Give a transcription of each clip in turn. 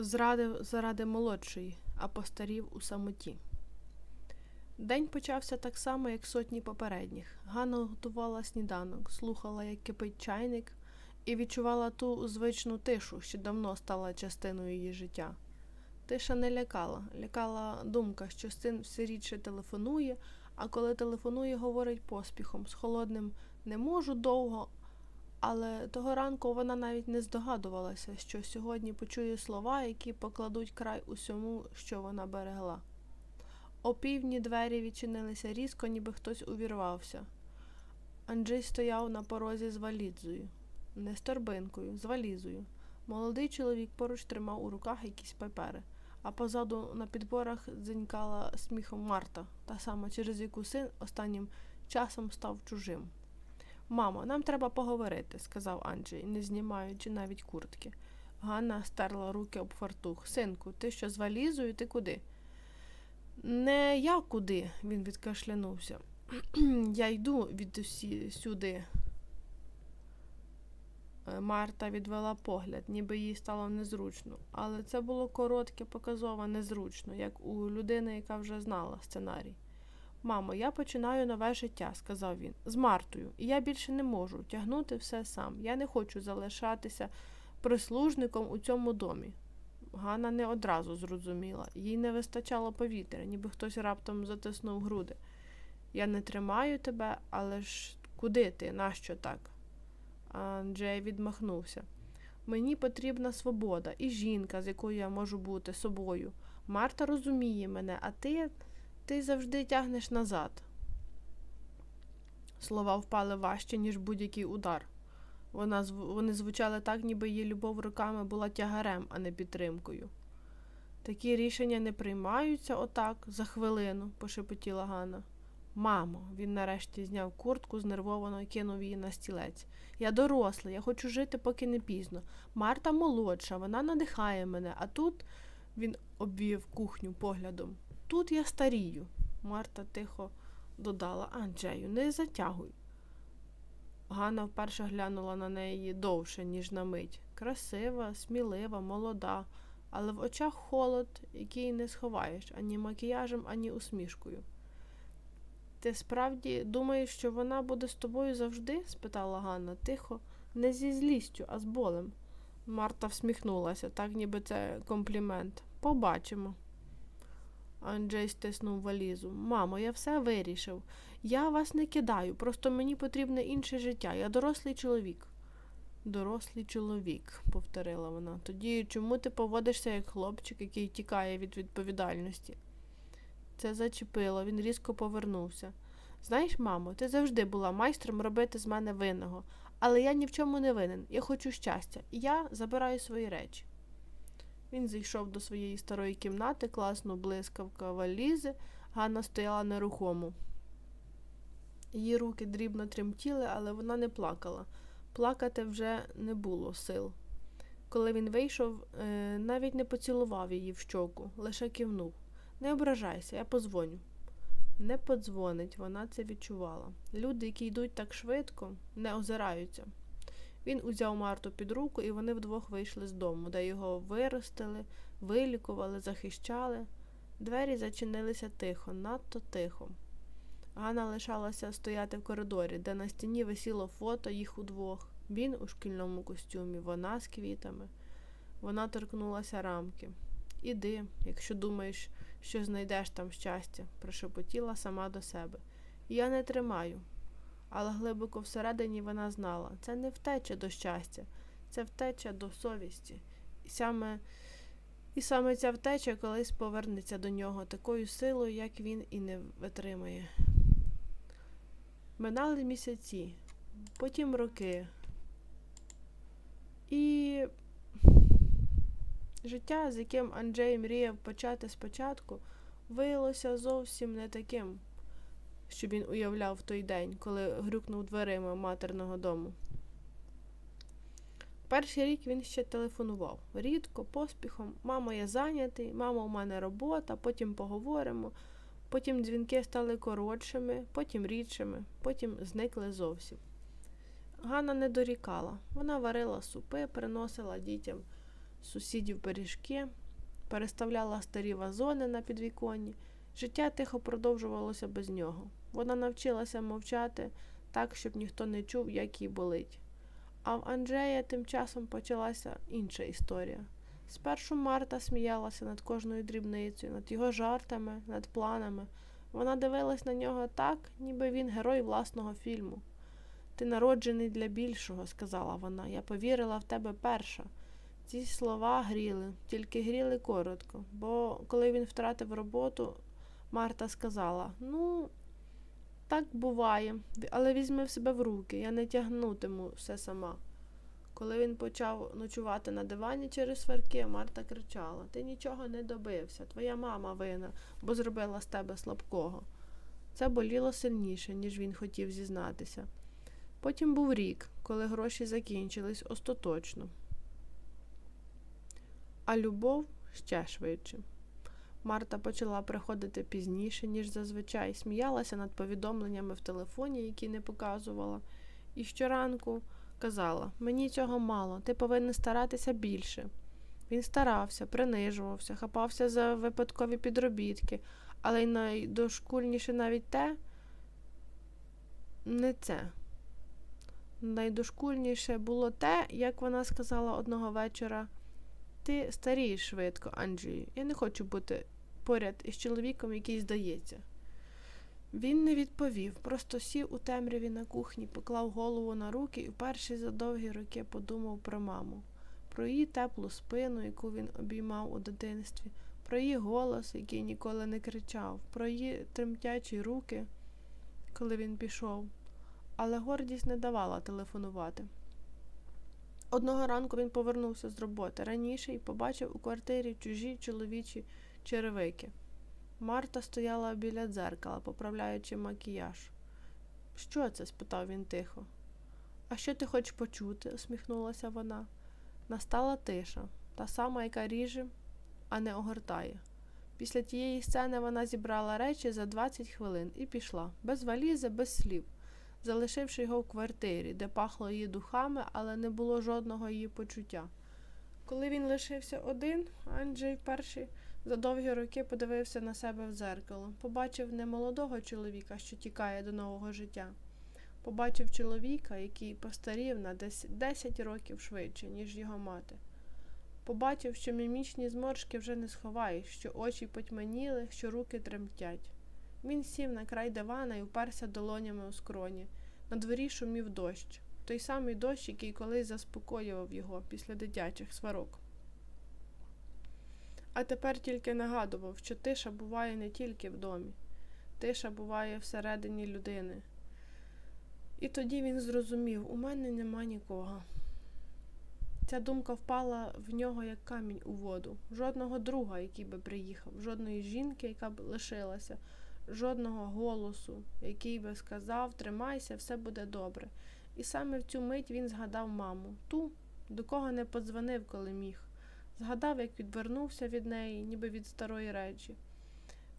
Зрадив заради молодшої, а постарів у самоті. День почався так само, як сотні попередніх. Ганна готувала сніданок, слухала, як кипить чайник, і відчувала ту звичну тишу, що давно стала частиною її життя. Тиша не лякала, лякала думка, що син все рідше телефонує, а коли телефонує, говорить поспіхом, з холодним не можу довго, але того ранку вона навіть не здогадувалася, що сьогодні почує слова, які покладуть край усьому, що вона берегла. О півдні двері відчинилися різко, ніби хтось увірвався. Анджей стояв на порозі з валізою, не з торбинкою, з валізою. Молодий чоловік поруч тримав у руках якісь папери, а позаду на підборах дзенькала сміхом Марта, та сама, через яку син останнім часом став чужим. Мамо, нам треба поговорити, сказав Анджей, не знімаючи навіть куртки. Ганна стерла руки об фартух. Синку, ти що з валізою? Ти куди? Не я куди, він відкашлянувся. я йду від сюди. Е, Марта відвела погляд, ніби їй стало незручно, але це було коротке, показово незручно, як у людини, яка вже знала сценарій. Мамо, я починаю нове життя, сказав він, з Мартою, і я більше не можу тягнути все сам. Я не хочу залишатися прислужником у цьому домі. Ганна не одразу зрозуміла, їй не вистачало повітря, ніби хтось раптом затиснув груди. Я не тримаю тебе, але ж куди ти? Нащо так? Анджей відмахнувся. Мені потрібна свобода і жінка, з якою я можу бути собою. Марта розуміє мене, а ти ти завжди тягнеш назад. Слова впали важче, ніж будь-який удар. Вона, Вони звучали так, ніби її любов руками була тягарем, а не підтримкою. Такі рішення не приймаються отак, за хвилину, пошепотіла Ганна. Мамо, він нарешті зняв куртку, знервовано кинув її на стілець. Я дорослий, я хочу жити, поки не пізно. Марта молодша, вона надихає мене, а тут він обвів кухню поглядом. Тут я старію. Марта тихо додала Анджею, не затягуй. Ганна вперше глянула на неї довше, ніж на мить. Красива, смілива, молода, але в очах холод, який не сховаєш ані макіяжем, ані усмішкою. Ти справді думаєш, що вона буде з тобою завжди? спитала Ганна тихо, не зі злістю, а з болем. Марта всміхнулася, так ніби це комплімент. Побачимо. Анджей стиснув валізу. Мамо, я все вирішив. Я вас не кидаю, просто мені потрібне інше життя. Я дорослий чоловік. Дорослий чоловік, повторила вона. Тоді чому ти поводишся як хлопчик, який тікає від відповідальності? Це зачепило, він різко повернувся. Знаєш, мамо, ти завжди була майстром робити з мене винного, але я ні в чому не винен. Я хочу щастя, і я забираю свої речі. Він зайшов до своєї старої кімнати, класно блискавка валізи, Ганна стояла нерухомо. Її руки дрібно тремтіли, але вона не плакала. Плакати вже не було сил. Коли він вийшов, е, навіть не поцілував її в щоку, лише кивнув. Не ображайся, я позвоню. Не подзвонить, вона це відчувала. Люди, які йдуть так швидко, не озираються. Він узяв Марту під руку, і вони вдвох вийшли з дому, де його виростили, вилікували, захищали. Двері зачинилися тихо, надто тихо. Ганна лишалася стояти в коридорі, де на стіні висіло фото їх удвох. Він у шкільному костюмі, вона з квітами. Вона торкнулася рамки. Іди, якщо думаєш, що знайдеш там щастя, прошепотіла сама до себе. Я не тримаю. Але глибоко всередині вона знала, це не втеча до щастя, це втеча до совісті. І саме і саме ця втеча колись повернеться до нього такою силою, як він і не витримає. Минали місяці, потім роки. І життя, з яким Анджей мріяв почати спочатку, виявилося зовсім не таким, що він уявляв в той день, коли грюкнув дверима матерного дому. Перший рік він ще телефонував. Рідко, поспіхом, мамо, я зайнятий, мамо, у мене робота, потім поговоримо. Потім дзвінки стали коротшими, потім рідшими, потім зникли зовсім. Ганна не дорікала. Вона варила супи, приносила дітям сусідів пиріжки, переставляла старі вазони на підвіконні. Життя тихо продовжувалося без нього. Вона навчилася мовчати так, щоб ніхто не чув, як їй болить. А в Анджея тим часом почалася інша історія. Спершу Марта сміялася над кожною дрібницею, над його жартами, над планами. Вона дивилась на нього так, ніби він герой власного фільму. Ти народжений для більшого, сказала вона. Я повірила в тебе перша. Ці слова гріли, тільки гріли коротко, бо коли він втратив роботу, Марта сказала: Ну, так буває, але візьми в себе в руки, я не тягнутиму все сама. Коли він почав ночувати на дивані через сварки, Марта кричала: Ти нічого не добився, твоя мама вина, бо зробила з тебе слабкого. Це боліло сильніше, ніж він хотів зізнатися. Потім був рік, коли гроші закінчились остаточно. А любов ще швидше. Марта почала приходити пізніше, ніж зазвичай, сміялася над повідомленнями в телефоні, які не показувала, і щоранку казала Мені цього мало, ти повинен старатися більше. Він старався, принижувався, хапався за випадкові підробітки, але й найдошкульніше навіть те не це. Найдошкульніше було те, як вона сказала одного вечора. Ти старієш швидко, Анджію. Я не хочу бути поряд із чоловіком, який здається. Він не відповів, просто сів у темряві на кухні, поклав голову на руки і вперше за довгі роки подумав про маму, про її теплу спину, яку він обіймав у дитинстві, про її голос, який ніколи не кричав, про її тремтячі руки, коли він пішов. Але гордість не давала телефонувати. Одного ранку він повернувся з роботи раніше і побачив у квартирі чужі чоловічі черевики. Марта стояла біля дзеркала, поправляючи макіяж. Що це? спитав він тихо. А що ти хочеш почути? усміхнулася вона. Настала тиша, та сама, яка ріже, а не огортає. Після тієї сцени вона зібрала речі за 20 хвилин і пішла, без валізи, без слів залишивши його в квартирі, де пахло її духами, але не було жодного її почуття. Коли він лишився один, Анджей перший за довгі роки подивився на себе в дзеркало, побачив не молодого чоловіка, що тікає до нового життя. Побачив чоловіка, який постарів на 10 років швидше, ніж його мати. Побачив, що мімічні зморшки вже не сховаєш, що очі потьманіли, що руки тремтять. Він сів на край дивана і вперся долонями у скроні. На дворі шумів дощ, той самий дощ, який колись заспокоював його після дитячих сварок. А тепер тільки нагадував, що тиша буває не тільки в домі, тиша буває всередині людини. І тоді він зрозумів, у мене нема нікого. Ця думка впала в нього як камінь у воду. Жодного друга, який би приїхав, жодної жінки, яка б лишилася жодного голосу, який би сказав Тримайся, все буде добре. І саме в цю мить він згадав маму, ту, до кого не подзвонив, коли міг. Згадав, як відвернувся від неї, ніби від старої речі.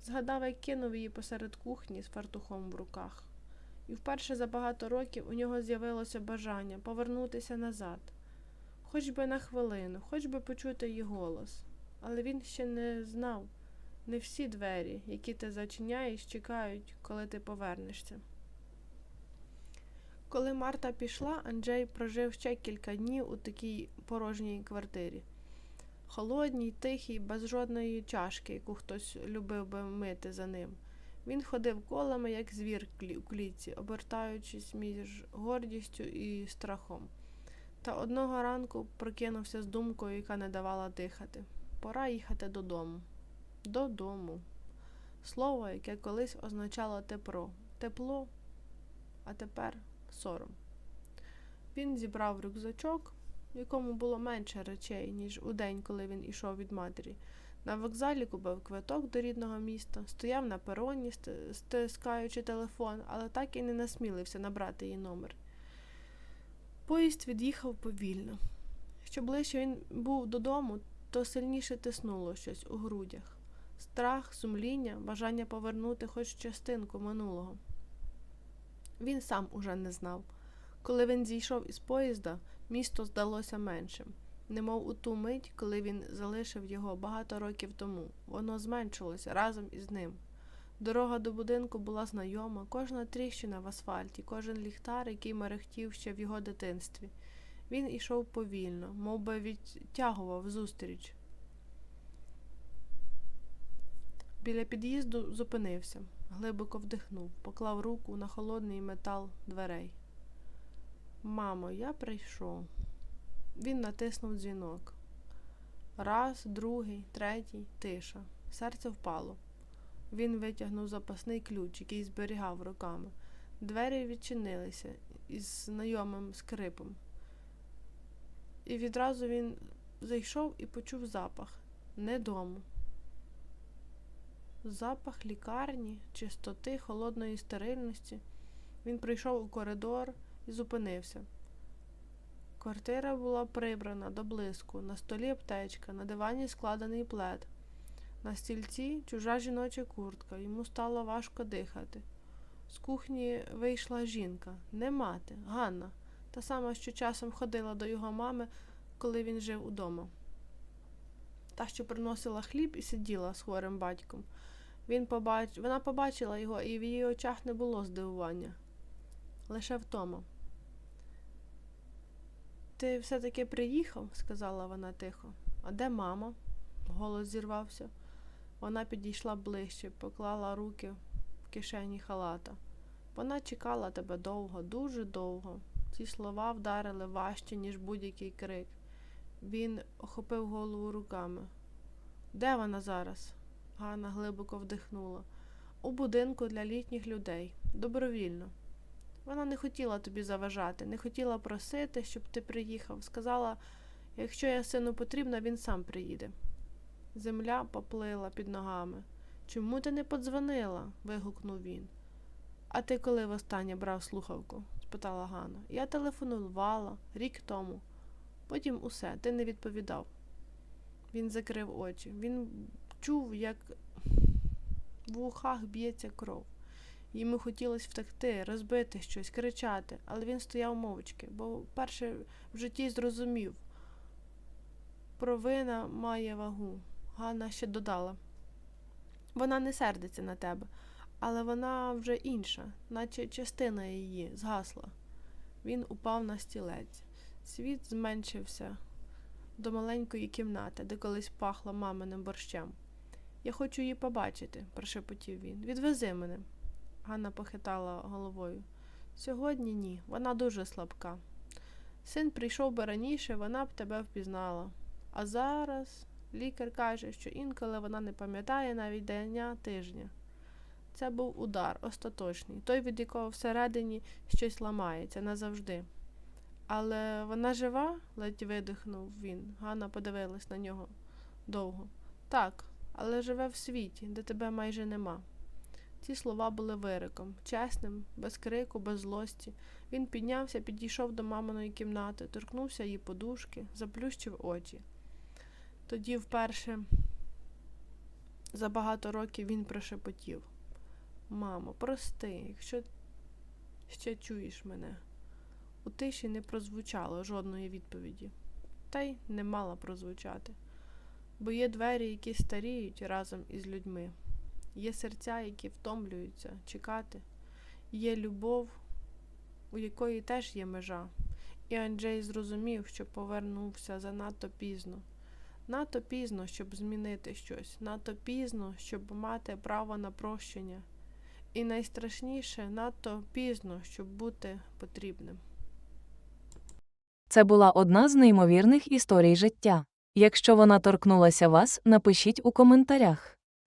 Згадав, як кинув її посеред кухні з фартухом в руках. І вперше за багато років у нього з'явилося бажання повернутися назад, хоч би на хвилину, хоч би почути її голос. Але він ще не знав, не всі двері, які ти зачиняєш, чекають, коли ти повернешся. Коли Марта пішла, Анджей прожив ще кілька днів у такій порожній квартирі. Холодній, тихій, без жодної чашки, яку хтось любив би мити за ним. Він ходив колами, як звір у клітці, обертаючись між гордістю і страхом. Та одного ранку прокинувся з думкою, яка не давала дихати. Пора їхати додому додому. Слово, яке колись означало тепло, тепло, а тепер сором. Він зібрав рюкзачок, в якому було менше речей, ніж у день, коли він ішов від матері. На вокзалі купив квиток до рідного міста, стояв на пероні, стискаючи телефон, але так і не насмілився набрати її номер. Поїзд від'їхав повільно. Що ближче він був додому, то сильніше тиснуло щось у грудях страх, сумління, бажання повернути хоч частинку минулого. Він сам уже не знав. Коли він зійшов із поїзда, місто здалося меншим. немов у ту мить, коли він залишив його багато років тому. Воно зменшилося разом із ним. Дорога до будинку була знайома, кожна тріщина в асфальті, кожен ліхтар, який мерехтів ще в його дитинстві. Він ішов повільно, мов би відтягував зустріч. Біля під'їзду зупинився, глибоко вдихнув, поклав руку на холодний метал дверей. Мамо, я прийшов. Він натиснув дзвінок. Раз, другий, третій, тиша. Серце впало. Він витягнув запасний ключ, який зберігав руками. Двері відчинилися із знайомим скрипом. І відразу він зайшов і почув запах не дому. Запах лікарні, чистоти, холодної стерильності. Він прийшов у коридор і зупинився. Квартира була прибрана до блиску, на столі аптечка, на дивані складений плед. На стільці чужа жіноча куртка, йому стало важко дихати. З кухні вийшла жінка, не мати, Ганна, та сама, що часом ходила до його мами, коли він жив удома. Та, що приносила хліб і сиділа з хворим батьком. Він побач... Вона побачила його, і в її очах не було здивування. Лише втома. Ти все-таки приїхав, сказала вона тихо. А де мама? Голос зірвався. Вона підійшла ближче, поклала руки в кишені халата. Вона чекала тебе довго, дуже довго. Ці слова вдарили важче, ніж будь-який крик. Він охопив голову руками. Де вона зараз? Ганна глибоко вдихнула. У будинку для літніх людей. Добровільно. Вона не хотіла тобі заважати, не хотіла просити, щоб ти приїхав. Сказала, якщо я сину потрібна, він сам приїде. Земля поплила під ногами. Чому ти не подзвонила? вигукнув він. А ти коли востаннє брав слухавку? спитала Ганна. Я телефонувала рік тому. Потім усе, ти не відповідав. Він закрив очі. Він чув, як в ухах б'ється кров. Йому хотілося втекти, розбити щось, кричати, але він стояв мовчки, бо вперше в житті зрозумів. Провина має вагу. Ганна ще додала. Вона не сердиться на тебе, але вона вже інша, наче частина її згасла. Він упав на стілець. Світ зменшився до маленької кімнати, де колись пахло маминим борщем. Я хочу її побачити, прошепотів він. Відвези мене. Ганна похитала головою. Сьогодні ні, вона дуже слабка. Син прийшов би раніше, вона б тебе впізнала. А зараз лікар каже, що інколи вона не пам'ятає навіть дня тижня. Це був удар остаточний, той, від якого всередині щось ламається назавжди. Але вона жива? ледь видихнув він. Ганна подивилась на нього довго. Так, але живе в світі, де тебе майже нема. Ці слова були вириком, чесним, без крику, без злості. Він піднявся, підійшов до маминої кімнати, торкнувся її подушки, заплющив очі. Тоді вперше за багато років він прошепотів Мамо, прости, якщо ще чуєш мене. У тиші не прозвучало жодної відповіді, та й не мала прозвучати, бо є двері, які старіють разом із людьми. Є серця, які втомлюються чекати, є любов, у якої теж є межа. І Анджей зрозумів, що повернувся занадто пізно. Надто пізно, щоб змінити щось, надто пізно, щоб мати право на прощення. І найстрашніше, надто пізно, щоб бути потрібним. Це була одна з неймовірних історій життя. Якщо вона торкнулася вас, напишіть у коментарях.